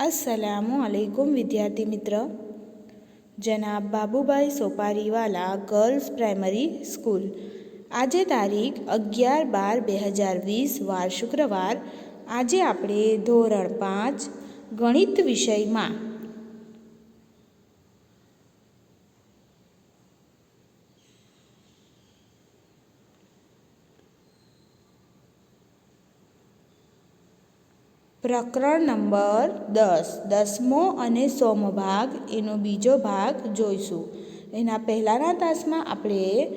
અસલામુ અલૈકુમ વિદ્યાર્થી મિત્ર. જનાબ Babubhai Soparivala girls primary school. આજે તારીખ અગિયાર બાર બે હજાર વીસ, વાર શુક્રવાર. આજે આપણે ધોરણ પાંચ, ગણિત વિષયમાં પ્રકરણ નંબર દસ, દસમો અને સોમો ભાગ, એનો બીજો ભાગ જોઈશું. એના પહેલાંના તાસમાં આપણે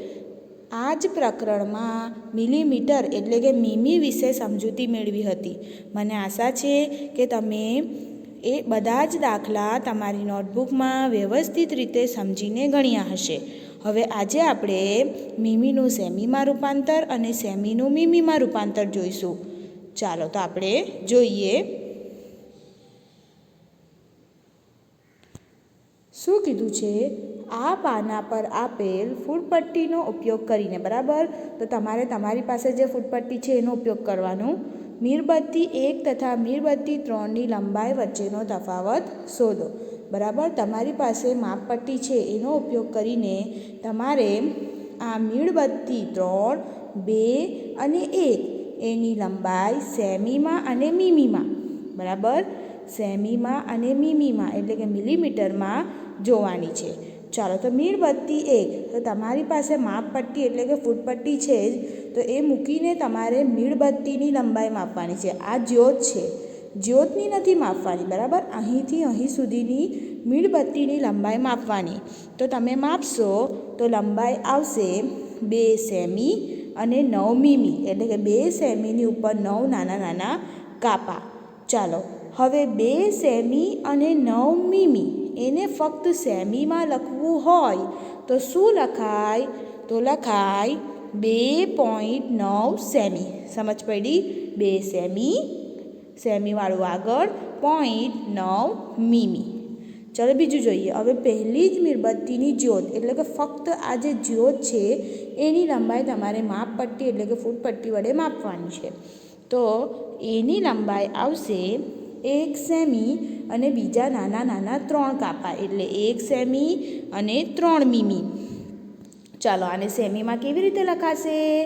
આ જ પ્રકરણમાં મિલીમીટર એટલે કે મીમી વિશે સમજૂતી મેળવી હતી. મને આશા છે કે તમે એ બધા જ દાખલા તમારી નોટબુકમાં વ્યવસ્થિત રીતે સમજીને ગણ્યા હશે. હવે આજે આપણે મીમીનું સેમીમાં રૂપાંતર અને સેમીનું મીમીમાં રૂપાંતર જોઈશું. ચાલો તો આપણે જોઈએ. શું કીધું છે? આ પાના પર આપેલ ફૂટપટ્ટીનો ઉપયોગ કરીને, બરાબર? તો તમારે તમારી પાસે જે ફૂટપટ્ટી છે એનો ઉપયોગ કરવાનો. મીણબત્તી એક તથા મીણબત્તી ત્રણની લંબાઈ વચ્ચેનો તફાવત શોધો. બરાબર? તમારી પાસે માપપટ્ટી છે એનો ઉપયોગ કરીને તમારે આ મીણબત્તી ત્રણ, બે અને એક એની લંબાઈ સેમીમાં અને મીમીમાં. બરાબર? સેમીમાં અને મીમીમાં, એટલે કે મિલીમીટરમાં જોવાની છે. ચાલો તો મીણબત્તી એક. તો તમારી પાસે માપપટ્ટી એટલે કે ફૂટપટ્ટી છે જ, તો એ મૂકીને તમારે મીણબત્તીની લંબાઈ માપવાની છે. આ જ્યોત છે. જ્યોતની નથી માપવાની, બરાબર? અહીંથી અહીં સુધીની મીણબત્તીની લંબાઈ માપવાની. તો તમે માપશો, તો લંબાઈ આવશે બે સેમી અને નવ મીમી એટલે કે બે સેમીની ઉપર નવ નાના નાના કાપા. ચાલો, હવે બે સેમી અને નવ મીમી એને ફક્ત સેમીમાં લખવું હોય, તો શું લખાય? તો લખાય બે પોઈન્ટ નવ સેમી. સમજ પડી? બે સેમી, સેમીવાળું આગળ, પોઈન્ટ નવ મીમી. ચાલો બીજું જોઈએ. હવે પહેલી જ મીણબત્તીની જ્યોત, એટલે કે ફક્ત આ જે જ્યોત છે, એની લંબાઈ તમારે માપ પટ્ટી, એટલે કે ફૂટ પટ્ટી વડે માપવાની છે. તો એની લંબાઈ આવશે એક સેમી અને બીજા નાના નાના ત્રણ કાપા, એટલે એક સેમી અને ત્રણ મીમી. ચાલો આને સેમીમાં કેવી રીતે લખાશે?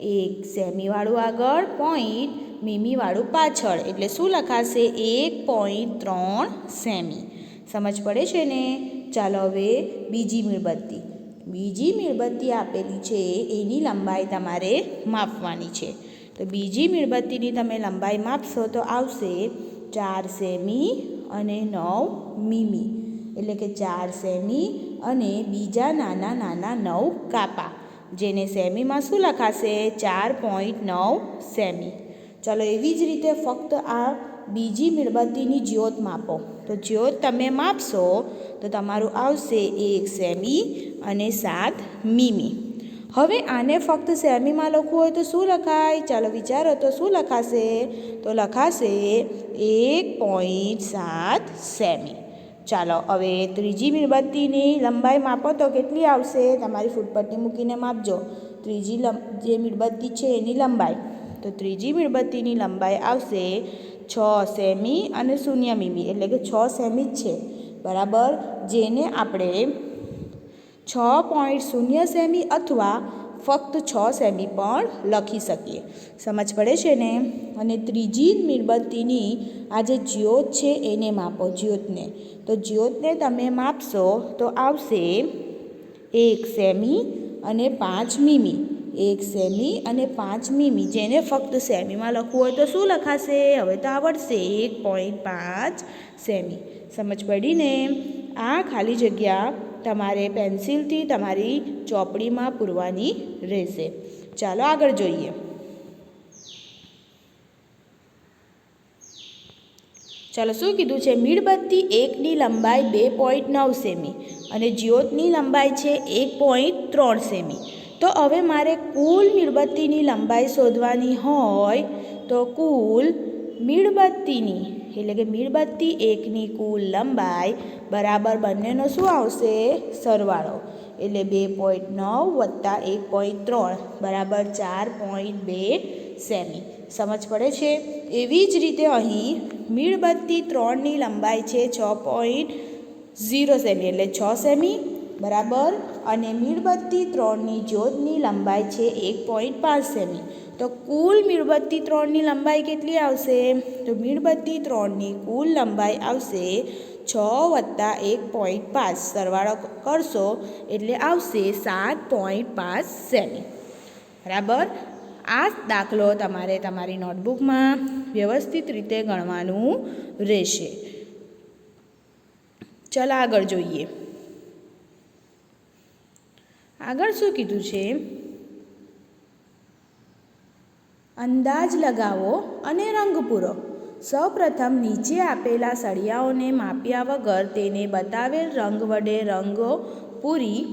એક સેમીવાળું આગળ પોઈન્ટ, મીમીવાળું પાછળ, એટલે શું લખાશે? એક પોઈન્ટ ત્રણ સેમી. સમજ પડે છે ને? ચાલો હવે બીજી મીણબત્તી. બીજી મીણબત્તી આપેલી છે, એની લંબાઈ તમારે માપવાની છે. તો બીજી મીણબત્તીની તમે લંબાઈ માપશો તો આવશે ચાર સેમી અને નવ મીમી. એટલે કે ચાર સેમી અને બીજા નાના નાના નવ કાપા. જેને સેમીમાં શું લખાશે? ચાર પોઈન્ટ નવ સેમી. ચલો એવી જ રીતે ફક્ત આ બીજી મીણબત્તીની જ્યોત માપો. તો જ્યોત તમે માપશો તો તમારું આવશે એક સેમી અને સાત મીમી. હવે આને ફક્ત સેમીમાં લખવું હોય તો શું લખાય? ચાલો વિચારો તો શું લખાશે? તો લખાશે એક પોઈન્ટ સાત સેમી. ચાલો, હવે ત્રીજી મીણબત્તીની લંબાઈ માપો તો કેટલી આવશે? તમારી ફૂટપટ્ટી મૂકીને માપજો. ત્રીજી જે મીણબત્તી છે એની લંબાઈ. તો ત્રીજી મીણબત્તીની લંબાઈ આવશે છ સેમી અને શૂન્ય મીમી, એટલે કે છ સેમી જ છે. બરાબર? જેને આપણે છ પોઈન્ટ શૂન્ય સેમી અથવા ફક્ત છ સેમી પણ લખી શકીએ. સમજ પડે છે ને? અને ત્રીજી મીણબત્તીની આ જે જ્યોત છે એને માપો જ્યોતને. તો જ્યોતને તમે માપશો તો આવશે એક સેમી અને પાંચ મીમી. એક સેમી અને પાંચ મીમી. જેને ફક્ત સેમીમાં લખવું હોય તો શું લખાશે? હવે તો આવડશે. એક પોઈન્ટ પાંચ સેમી. સમજ પડી ને આ ખાલી જગ્યા તમારે પેન્સિલથી તમારી ચોપડીમાં પૂરવાની રહેશે. ચાલો આગળ જોઈએ. ચાલો, શું કીધું છે? મીણબત્તી એકની લંબાઈ બે પોઈન્ટ નવ સેમી અને જ્યોતની લંબાઈ છે એક પોઈન્ટ ત્રણ સેમી. તો હવે મારે કુલ મીણબત્તીની લંબાઈ શોધવાની હોય તો કુલ મીણબત્તીની, એટલે કે મીણબત્તી એકની કુલ લંબાઈ બરાબર બંનેનો શું આવશે? સરવાળો. એટલે બે પોઈન્ટ નવ વત્તા એક પોઈન્ટ ત્રણ, બરાબર ચાર પોઈન્ટ બે સેમી. સમજ પડે છે? એવી જ રીતે અહીં મીણબત્તી ત્રણની લંબાઈ છે છ પોઈન્ટ ઝીરો સેમી, એટલે છ સેમી બરાબર અને મીણબત્તી ત્રણની જ્યોતની લંબાઈ છે એક પોઈન્ટ પાંચ સેમી. તો કુલ મીણબત્તી ત્રણની લંબાઈ કેટલી આવશે? તો મીણબત્તી ત્રણની કુલ લંબાઈ આવશે છ વત્તા એક પોઈન્ટ પાંચ. સરવાળો કરશો એટલે આવશે સાત પોઈન્ટ પાંચ સેમી. બરાબર? આ દાખલો તમારે તમારી નોટબુકમાં વ્યવસ્થિત રીતે ગણવાનું રહેશે. ચાલો આગળ જોઈએ. આગળ શું કીધું છે? અંદાજ લગાવો અને રંગ પૂરો. સૌપ્રથમ નીચે આપેલા સળિયાઓને માપ્યા વગર તેને બતાવેલ રંગ વડે રંગો પૂરી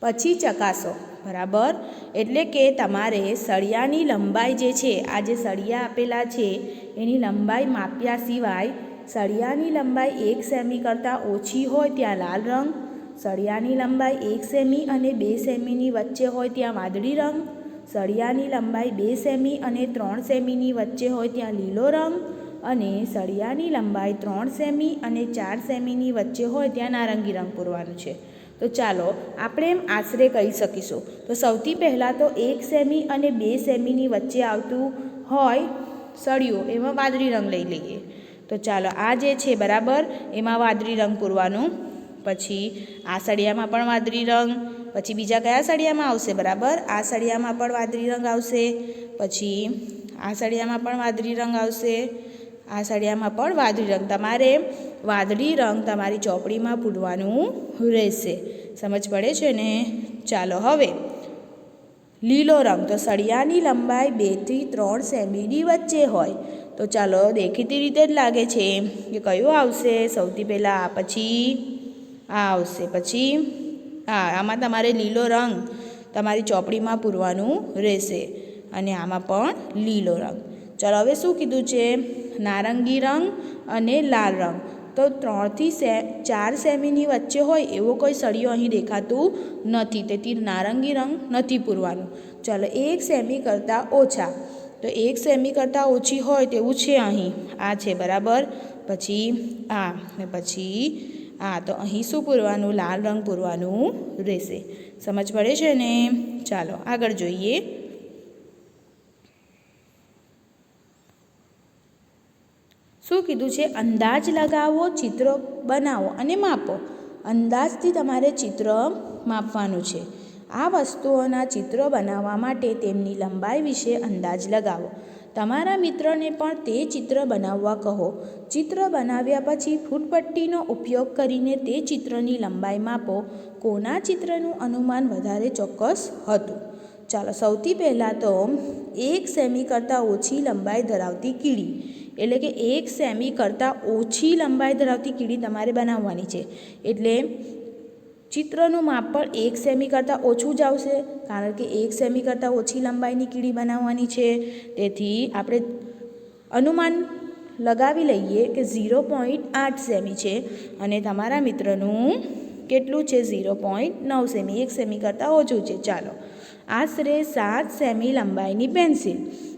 પછી ચકાસો. બરાબર? એટલે કે તમારે સળિયાની લંબાઈ જે છે, આ જે સળિયા આપેલા છે, એની લંબાઈ માપ્યા સિવાય સળિયાની લંબાઈ એક સેમી કરતાં ઓછી હોય ત્યાં લાલ રંગ સળિયાની લંબાઈ એક સેમી અને બે સેમીની વચ્ચે હોય ત્યાં વાદળી રંગ, સળિયાની લંબાઈ બે સેમી અને ત્રણ સેમીની વચ્ચે હોય ત્યાં લીલો રંગ અને સળિયાની લંબાઈ ત્રણ સેમી અને ચાર સેમીની વચ્ચે હોય ત્યાં નારંગી રંગ પૂરવાનું છે. તો ચાલો આપણે એમ આશરે કહી શકીશું. તો સૌથી પહેલાં તો એક સેમી અને બે સેમીની વચ્ચે આવતું હોય સળિયું, એમાં વાદળી રંગ લઈ લઈએ. તો ચાલો આ જે છે બરાબર, એમાં વાદળી રંગ પૂરવાનું પછી આ સળિયામાં પણ વાદળી રંગ, પછી બીજા કયા સળિયામાં આવશે બરાબર? આ સળિયામાં પણ વાદળી રંગ આવશે, પછી આ સળિયામાં પણ વાદળી રંગ આવશે, આ સળિયામાં પણ વાદળી રંગ. તમારે વાદળી રંગ તમારી ચોપડીમાં પૂરવાનું રહેશે. સમજ પડે છે ને? ચાલો હવે. લીલો રંગ. તો સળિયાની લંબાઈ બેથી ત્રણ સેમીની વચ્ચે હોય. તો ચાલો દેખીતી રીતે જ લાગે છે કે કયું આવશે? સૌથી પહેલાં આ પછી આ આવશે. પછી, હા, આમાં તમારે લીલો રંગ તમારી ચોપડીમાં પૂરવાનું રહેશે અને આમાં પણ લીલો રંગ. ચાલો, હવે શું કીધું છે? નારંગી રંગ અને લાલ રંગ. તો ત્રણથી સે, ચાર સેમીની વચ્ચે હોય એવો કોઈ સળિયો અહીં દેખાતું નથી. તેથી નારંગી રંગ નથી પૂરવાનું. ચાલો, એક સેમી કરતાં ઓછા. તો એક સેમી કરતાં ઓછી હોય તેવું છે અહીં. આ છે, બરાબર? પછી, આ ને પછી આ તો અહીં શું પૂરવાનું? લાલ રંગ પૂરવાનું રહેશે. સમજ પડે છે ને? ચાલો, આગળ જોઈએ. શું કીધું છે? અંદાજ લગાવો, ચિત્રો બનાવો અને માપો. અંદાજથી તમારે ચિત્ર માપવાનું છે. આ વસ્તુઓના ચિત્રો બનાવવા માટે તેમની લંબાઈ વિશે અંદાજ લગાવો. તમારા મિત્રને પણ તે ચિત્ર બનાવવા કહો. ચિત્ર બનાવ્યા પછી ફૂટપટ્ટીનો ઉપયોગ કરીને તે ચિત્રની લંબાઈ માપો. કોના ચિત્રનું અનુમાન વધારે ચોક્કસ હતું? ચાલો, સૌથી પહેલાં તો એક સેમી કરતાં ઓછી લંબાઈ ધરાવતી કીડી. એટલે કે એક સેમી કરતાં ઓછી લંબાઈ ધરાવતી કીડી તમારે બનાવવાની છે. એટલે ચિત્રનું માપ પણ એક સેમી કરતાં ઓછું જ આવશે, કારણ કે એક સેમી કરતાં ઓછી લંબાઈની કીડી બનાવવાની છે. તેથી આપણે અનુમાન લગાવી લઈએ કે ઝીરો પોઈન્ટ આઠ સેમી છે અને તમારા મિત્રનું કેટલું છે? ઝીરો પોઈન્ટ નવ સેમી. એક સેમી કરતાં ઓછું છે. ચાલો, આશરે સાત સેમી લંબાઈની પેન્સિલ.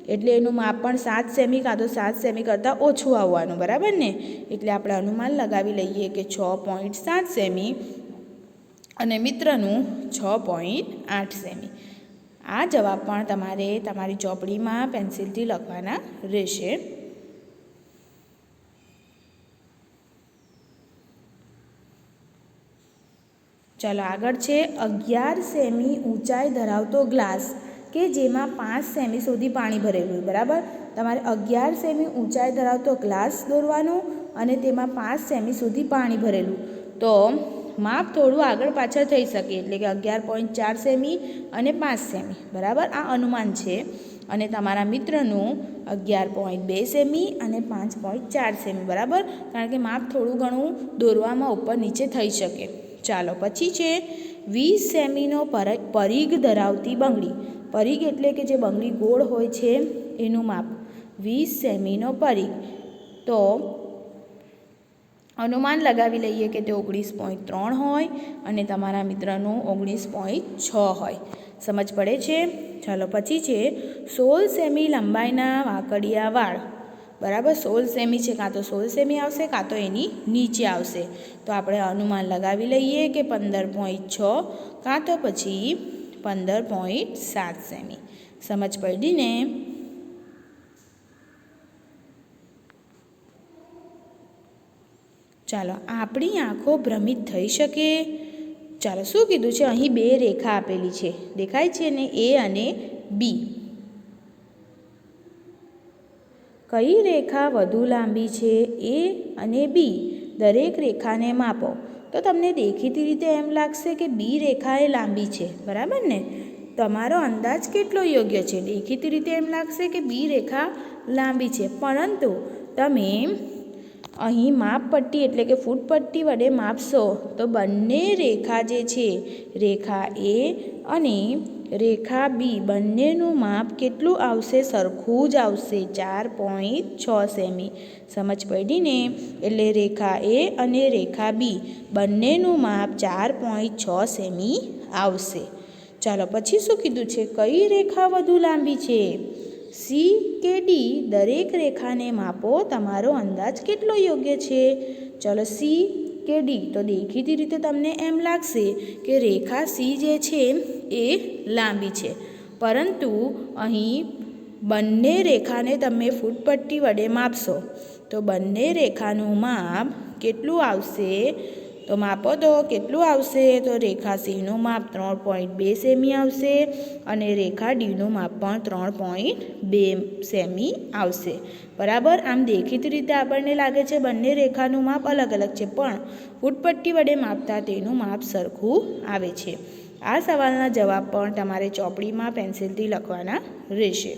એટલે એનું માપ પણ સાત સેમી કાં તો સાત સેમી કરતાં ઓછું આવવાનું, બરાબર ને? એટલે આપણે અનુમાન લગાવી લઈએ કે છ પોઈન્ટ સાત સેમી અને મિત્રનું છ પોઈન્ટ આઠ સેમી આ જવાબ પણ તમારે તમારી ચોપડીમાં પેન્સિલથી લખવાના રહેશે. ચાલો આગળ છે, અગિયાર સેમી ઊંચાઈ ધરાવતો ગ્લાસ કે જેમાં પાંચ સેમી સુધી પાણી ભરેલું હોય, બરાબર? તમારે અગિયાર સેમી ઊંચાઈ ધરાવતો ગ્લાસ દોરવાનું અને તેમાં પાંચ સેમી સુધી પાણી ભરેલું. તો માપ થોડું આગળ પાછળ થઈ શકે એટલે કે અગિયાર પોઈન્ટ ચાર સેમી અને પાંચ સેમી. બરાબર? આ અનુમાન છે. અને તમારા મિત્રનું અગિયાર પોઈન્ટ બે સેમી અને પાંચ પોઈન્ટ ચાર સેમી. બરાબર? કારણ કે માપ થોડું ઘણું દોરવામાં ઉપર નીચે થઈ શકે. ચાલો, પછી છે વીસ સેમીનો પર, પરીઘ ધરાવતી બંગડી. પરીઘ એટલે કે જે બંગડી ગોળ હોય છે, એનું માપ. વીસ સેમીનો પરીઘ. તો અનુમાન લગાવી લઈએ કે તે ઓગણીસ પોઈન્ટ ત્રણ હોય અને તમારા મિત્રનું ઓગણીસ પોઈન્ટ છ હોય. સમજ પડે છે? ચાલો પછી છે સોળ સેમી લંબાઈના વાંકડિયા વાળ. બરાબર? સોળ સેમી છે, કાં તો સોળ સેમી આવશે, કાં તો એની નીચે આવશે. તો આપણે અનુમાન લગાવી લઈએ કે પંદર પોઈન્ટ છ, કાં તો પછી પંદર પોઈન્ટ સાત સેમી. સમજ પડી ને? ચાલો આપણી આંખો ભ્રમિત થઈ શકે. ચાલો, શું કીધું છે? અહીં બે રેખા આપેલી છે. દેખાય છે ને એ અને બી. કઈ રેખા વધુ લાંબી છે? એ અને બી. દરેક રેખાને માપો. તો તમને દેખીતી રીતે એમ લાગશે કે બી રેખા એ લાંબી છે. બરાબર ને? તમારો અંદાજ કેટલો યોગ્ય છે? દેખીતી રીતે એમ લાગશે કે બી રેખા લાંબી છે. પરંતુ તમે અહીં માપપટ્ટી એટલે કે ફૂટપટ્ટી વડે માપશો. તો બંને રેખા જે છે, રેખા એ અને રેખા બી, બંનેનું માપ કેટલું આવશે? સરખું જ આવશે. ચાર પોઈન્ટ છ સેમી. સમજ પડી ને? એટલે રેખા એ અને રેખા બી. બંનેનું માપ ચાર પોઈન્ટ છ સેમી આવશે. ચાલો, પછી શું કીધું છે? કઈ રેખા વધુ લાંબી છે? સી કે ડી દરેક રેખાને માપો, તમારો અંદાજ કેટલો યોગ્ય છે? ચલો સી કે ડી તો દેખીતી રીતે તમને એમ લાગશે કે રેખા સી જે છે એ લાંબી છે. પરંતુ અહીં બંને રેખાને તમે ફૂટપટ્ટી વડે માપશો. તો બંને રેખાનું માપ કેટલું આવશે? તો માપો તો કેટલું આવશે? તો રેખા સીનું માપ ત્રણ પોઈન્ટ બે સેમી આવશે અને રેખા ડીનું માપ પણ ત્રણ પોઈન્ટ બે સેમી આવશે. બરાબર? આમ દેખીતી રીતે આપણને લાગે છે બંને રેખાનું માપ અલગ અલગ છે, પણ ફૂટપટ્ટી વડે માપતા તેનું માપ સરખું આવે છે. આ સવાલના જવાબ પણ તમારે ચોપડીમાં પેન્સિલથી લખવાના રહેશે.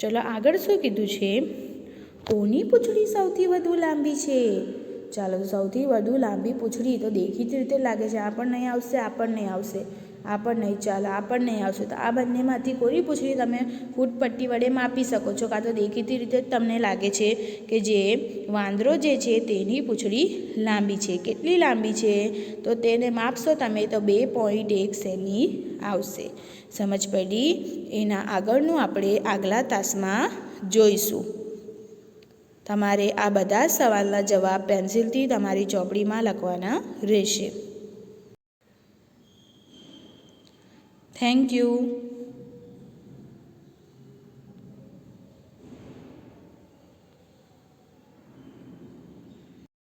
ચલો આગળ શું કીધું છે? કોની પૂંછડી સૌથી વધુ લાંબી છે? ચાલો સૌથી વધુ લાંબી પૂંછડી તો દેખીતી રીતે લાગે છે. આ પણ નહીં આવશે, આ પણ નહીં આવશે, આ પણ નહીં. ચાલો, આ પણ નહીં આવશે. તો આ બંનેમાંથી કોની પૂંછડી તમે ફૂટપટ્ટી વડે માપી શકો છો? કાં તો દેખીતી રીતે જ તમને લાગે છે કે જે વાંદરો જે છે તેની પૂંછડી લાંબી છે. કેટલી લાંબી છે? તો તેને માપશો તમે તો બે પોઈન્ટ એક સેમી આવશે. સમજ પડી? એના આગળનું આપણે આગલા તાસમાં જોઈશું. તમારે આ બધા સવાલના જવાબ પેન્સિલથી તમારી ચોપડીમાં લખવાના રહેશે. Thank you